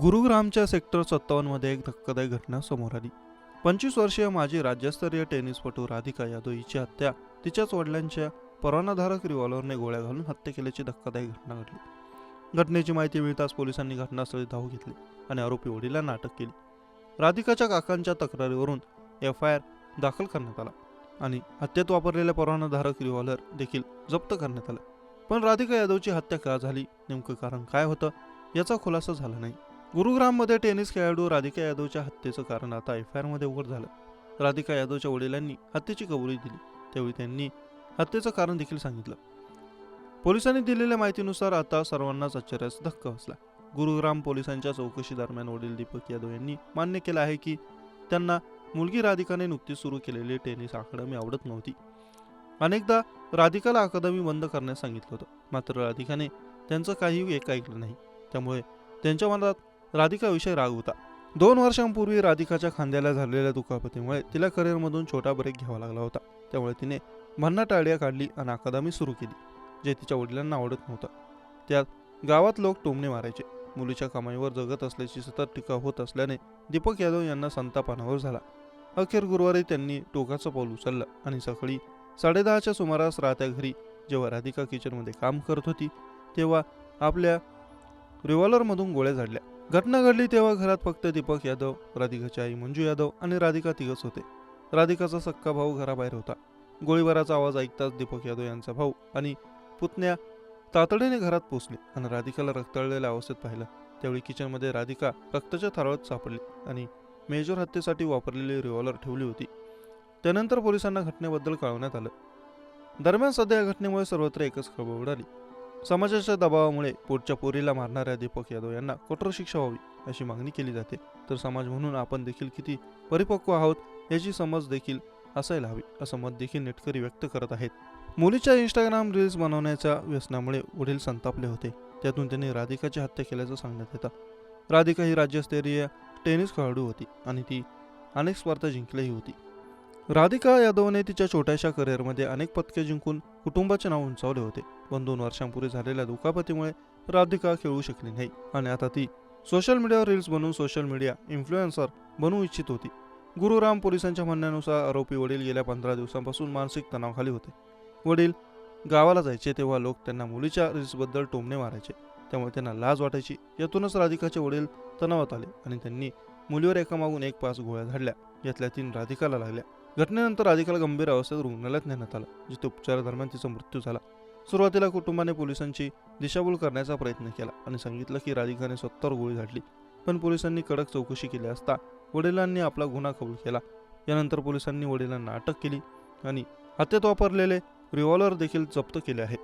गुरुग्रामच्या sector सत्तावन्नमध्ये एक धक्कादायक घटना समोर आली. पंचवीस वर्षीय माजी राज्यस्तरीय टेनिसपटू राधिका यादव हिची हत्या तिच्याच वडिलांच्या परवानाधारक रिव्हॉल्वरने गोळ्या घालून हत्या केल्याची धक्कादायक घटना घडली. घटनेची माहिती मिळताच पोलिसांनी घटनास्थळी धाव घेतली आणि आरोपी वडिलांना अटक केली. राधिकाच्या काकांच्या तक्रारीवरून एफ आय आर दाखल करण्यात आला आणि हत्येत वापरलेल्या परवानाधारक रिव्हॉल्वर देखील जप्त करण्यात आला. पण राधिका यादवची हत्या का झाली नेमकं कारण काय होतं याचा खुलासा झाला नाही. गुरुग्राममध्ये टेनिस खेळाडू राधिका यादवच्या हत्येचं कारण आता एफ आय आरमध्ये उघड झालं. राधिका यादवच्या वडिलांनी हत्येची कबुली दिली. त्यावेळी त्यांनी हत्येचं कारण देखील सांगितलं. पोलिसांनी दिलेल्या माहितीनुसार आता सर्वांनाच आश्चर्याचा धक्का बसला. गुरुग्राम पोलिसांच्या चौकशी दरम्यान वडील दीपक यादव यांनी मान्य केलं आहे की त्यांना मुलगी राधिकाने नुकतीच सुरू केलेली टेनिस अकादमी आवडत नव्हती. अनेकदा राधिकाला अकादमी बंद करण्यास सांगितलं होतं. मात्र राधिकाने त्यांचं काही एक ऐकलं नाही. त्यामुळे त्यांच्या मनात राधिकाविषयी राग होता. दोन वर्षांपूर्वी राधिकाच्या खांद्याला झालेल्या दुखापतीमुळे तिला करिअरमधून छोटा ब्रेक घ्यावा लागला होता. त्यामुळे तिने भन्नाट आयडिया काढली आणि अकादमी सुरू केली जे तिच्या वडिलांना आवडत नव्हतं. त्यात गावात लोक टोमणे मारायचे. मुलीच्या कमाईवर जगत असल्याची सतत टीका होत असल्याने दीपक यादव यांना संतापानावर झाला. अखेर गुरुवारी त्यांनी टोकाचं पाऊल उचललं आणि सकाळी साडेदहाच्या सुमारास राहत्या घरी जेव्हा राधिका किचनमध्ये काम करत होती तेव्हा आपल्या रिव्हॉल्वरमधून गोळ्या झाडल्या. घटना घडली तेव्हा घरात फक्त दीपक यादव राधिकाची आई मंजू यादव आणि राधिका तिघच होते. राधिकाचा सक्का भाऊ घराबाहेर होता. गोळीबाराचा आवाज ऐकताच दीपक यादव यांचा भाऊ आणि पुतण्या तातडीने घरात पोचले आणि राधिकाला रक्तळलेल्या अवस्थेत पाहिलं. त्यावेळी किचनमध्ये राधिका रक्ताच्या थारोळात सापडली आणि मेजर हत्येसाठी वापरलेली रिव्हॉल्वर ठेवली होती. त्यानंतर पोलिसांना घटनेबद्दल कळवण्यात आलं. दरम्यान सध्या या घटनेमुळे सर्वत्र एकच खळबळ उडाली. समाजाच्या दबावामुळे पोटच्या पोरीला मारणाऱ्या दीपक यादव यांना कठोर शिक्षा व्हावी अशी मागणी केली जाते. तर समाज म्हणून आपण देखील किती परिपक्व आहोत याची समज देखील असायला हवी असं मत देखील नेटकरी व्यक्त करत आहेत. मुलीच्या इंस्टाग्राम रील्स बनवण्याच्या व्यसनामुळे वडील संतापले होते. त्यातून त्यांनी राधिकाची हत्या केल्याचं सांगण्यात येतं. राधिका ही राज्यस्तरीय टेनिस खेळाडू होती आणि ती अनेक स्पर्धा जिंकलीही होती. राधिका यादवने तिच्या छोट्याशा करिअरमध्ये अनेक पदके जिंकून कुटुंबाचे नाव उंचावले होते. पण दोन वर्षांपूर्वी झालेल्या दुखापतीमुळे राधिका खेळू शकली नाही. आणि आता ती सोशल मीडियावर रील्स बनवून सोशल मीडिया इन्फ्लुएन्सर बनवू इच्छित होती. गुरुराम पोलिसांच्या म्हणण्यानुसार आरोपी वडील गेल्या पंधरा दिवसांपासून मानसिक तणावाखाली होते. वडील गावाला जायचे तेव्हा लोक त्यांना मुलीच्या रील्सबद्दल टोमणे मारायचे. त्यामुळे त्यांना लाज वाटायची. यातूनच राधिकाचे वडील तणावात आले आणि त्यांनी मुलीवर एकामागून एक पाच गोळ्या झाडल्या. यातल्या तीन राधिकाला लागल्या. घटनेनंतर राधिकाला गंभीर अवस्थेत रुग्णालयात नेण्यात आलं जिथे उपचारादरम्यान तिचा मृत्यू झाला. सुरुवातीला कुटुंबाने पोलिसांची दिशाभूल करण्याचा प्रयत्न केला आणि सांगितलं की राधिकाने स्वतःवर गोळी झाडली. पण पोलिसांनी कडक चौकशी केली असता वडिलांनी आपला गुन्हा कबूल केला. यानंतर पोलिसांनी वडिलांना अटक केली आणि हत्येत वापरलेले रिव्हॉल्वर देखील जप्त केले आहेत.